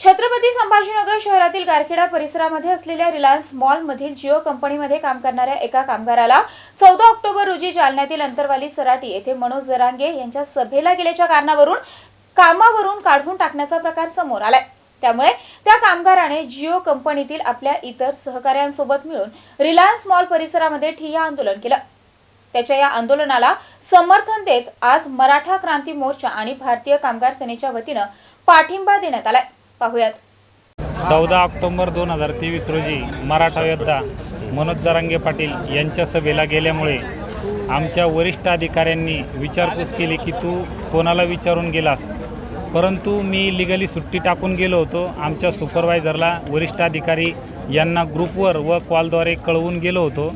छत्रपती संभाजीनगर शहरातील गारखेडा परिसरामध्ये असलेल्या रिलायन्स मॉलमधील जिओ कंपनीमध्ये काम करणाऱ्या एका कामगाराला चौदा ऑक्टोबर रोजी जालन्यातील अंतरवाली सराटी येथे मनोज जरांगे यांच्या सभेला गेल्याच्या कारणावरून कामावरून काढून टाकण्याचा प्रकार समोर आलाय. त्यामुळे त्या कामगाराने जिओ कंपनीतील आपल्या इतर सहकाऱ्यांसोबत मिळून रिलायन्स मॉल परिसरामध्ये ठिय्या आंदोलन केलं. त्याच्या या आंदोलनाला समर्थन देत आज मराठा क्रांती मोर्चा आणि भारतीय कामगार सेनेच्या वतीनं पाठिंबा देण्यात आलाय. पाहूयात. चौदा ऑक्टोबर दोन हजार तेवीस रोजी मराठा योद्धा मनोज जरांगे पाटील यांच्या सभेला गेल्यामुळे आमच्या वरिष्ठ अधिकाऱ्यांनी विचारपूस केली की तू कोणाला विचारून गेलास? परंतु मी लिगली सुट्टी टाकून गेलो होतो. आमच्या सुपरवायझरला वरिष्ठ अधिकारी यांना ग्रुपवर व कॉलद्वारे कळवून गेलो होतो.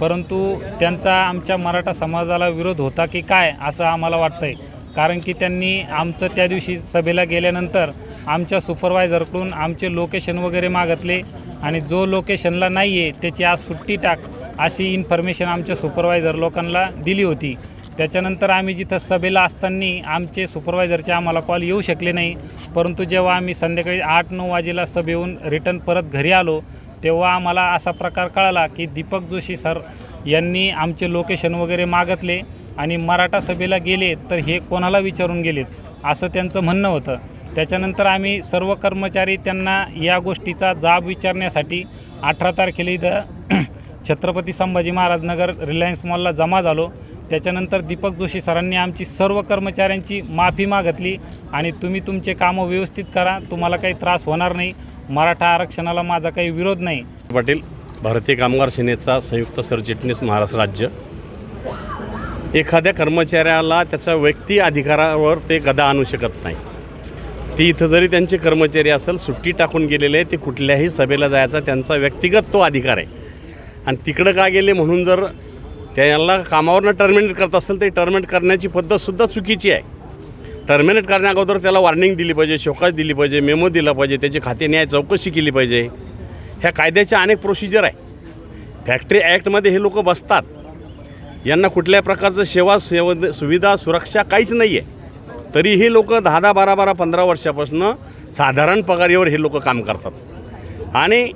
परंतु त्यांचा आमच्या मराठा समाजाला विरोध होता की काय असं आम्हाला वाटतंय. कारण की त्यांनी आमचं त्या दिवशी सभेला गेल्यानंतर आमच्या सुपरवायझरकडून आमचे लोकेशन वगैरे मागतले आणि जो लोकेशनला नाही आहे त्याची आज सुट्टी टाक अशी इन्फॉर्मेशन आमच्या सुपरवायझर लोकांना दिली होती. त्याच्यानंतर आम्ही जिथं सभेला असताना आमचे सुपरवायझरचे आम्हाला कॉल येऊ शकले नाही. परंतु जेव्हा आम्ही संध्याकाळी आठ नऊ वाजेला सभेहून रिटर्न परत घरी आलो तेव्हा आम्हाला असा प्रकार कळाला की दीपक जोशी सर यांनी आमचे लोकेशन वगैरे मागतले. आणि मराठा सभेला गेले तर हे कोणाला विचारून गेलेत? असं त्यांचं म्हणणं होतं. त्याच्यानंतर आम्ही सर्व कर्मचारी त्यांना या गोष्टीचा जाब विचारण्यासाठी अठरा तारखेला इथं छत्रपती संभाजी महाराज नगर रिलायन्स मॉलला जमा झालो. त्याच्यानंतर दीपक जोशी सरांनी आमची सर्व कर्मचाऱ्यांची माफी मागितली आणि तुम्ही तुमचे कामं व्यवस्थित करा तुम्हाला काही त्रास होणार नाही. मराठा आरक्षणाला माझा काही विरोध नाही. पाटील भारतीय कामगार सेनेचा संयुक्त सरचिटणीस महाराष्ट्र राज्य. एखाद्या कर्मचाऱ्याला त्याचा व्यक्ती अधिकारावर ते गदा आणू शकत नाही. ती इथं जरी त्यांचे कर्मचारी असेल सुट्टी टाकून गेलेले ते कुठल्याही सभेला जायचा त्यांचा व्यक्तिगत तो अधिकार आहे. आणि तिकडं का गेले म्हणून जर त्याला कामावरनं टर्मिनेट करत असेल तर टर्मिनेट करण्याची पद्धतसुद्धा चुकीची आहे. टर्मिनेट करण्याअगोदर त्याला वॉर्निंग दिली पाहिजे शोकास दिली पाहिजे मेमो दिला पाहिजे त्याची खाते न्याय चौकशी केली पाहिजे. ह्या कायद्याच्या अनेक प्रोसिजर आहे. फॅक्टरी ॲक्टमध्ये हे लोक बसतात. यांना कुठल्या प्रकारचं सेवा सेव सुविधा सुरक्षा काहीच नाही आहे तरीही लोक दहा दहा बारा बारा पंधरा वर्षापासून साधारण पगारीवर हे लोक काम करतात. आणि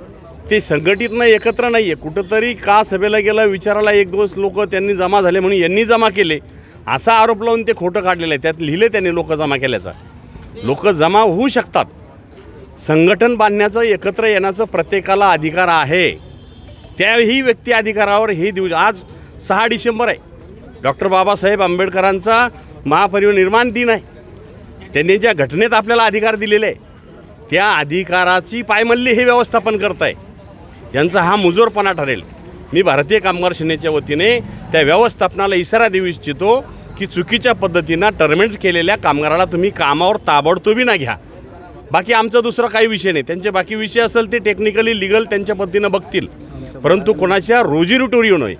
ते संघटित नाही एकत्र नाही आहे कुठंतरी का सभेला गेलं विचाराला एक दिवस लोक त्यांनी जमा झाले म्हणून यांनी जमा केले. असा आरोप लावून ते खोटं काढलेलं आहे. त्यात लिहिले त्यांनी लोक जमा केल्याचा. लोक जमा होऊ शकतात. संघटन बांधण्याचं एकत्र येण्याचं प्रत्येकाला अधिकार आहे. त्याही व्यक्ती अधिकारावर हे दिवस आज सहा डिसेंबर आहे. डॉक्टर बाबासाहेब आंबेडकरांचा महापरिनिर्माण दिन आहे. त्यांनी ज्या घटनेत आपल्याला अधिकार दिलेले आहे त्या अधिकाराची पायमल्ली हे व्यवस्थापन करत आहे यांचा हा मुजोरपणा ठरेल. मी भारतीय कामगार सेनेच्या वतीने त्या व्यवस्थापनाला इशारा देऊ इच्छितो की चुकीच्या पद्धतीनं टर्मिनेट केलेल्या कामगाराला तुम्ही कामावर ताबडतोबी ना घ्या. बाकी आमचा दुसरा काही विषय नाही. त्यांचे बाकी विषय असेल ते टेक्निकली लिगल त्यांच्या पद्धतीनं बघतील. परंतु कोणाच्या रोजीरुटोरी येऊ नये.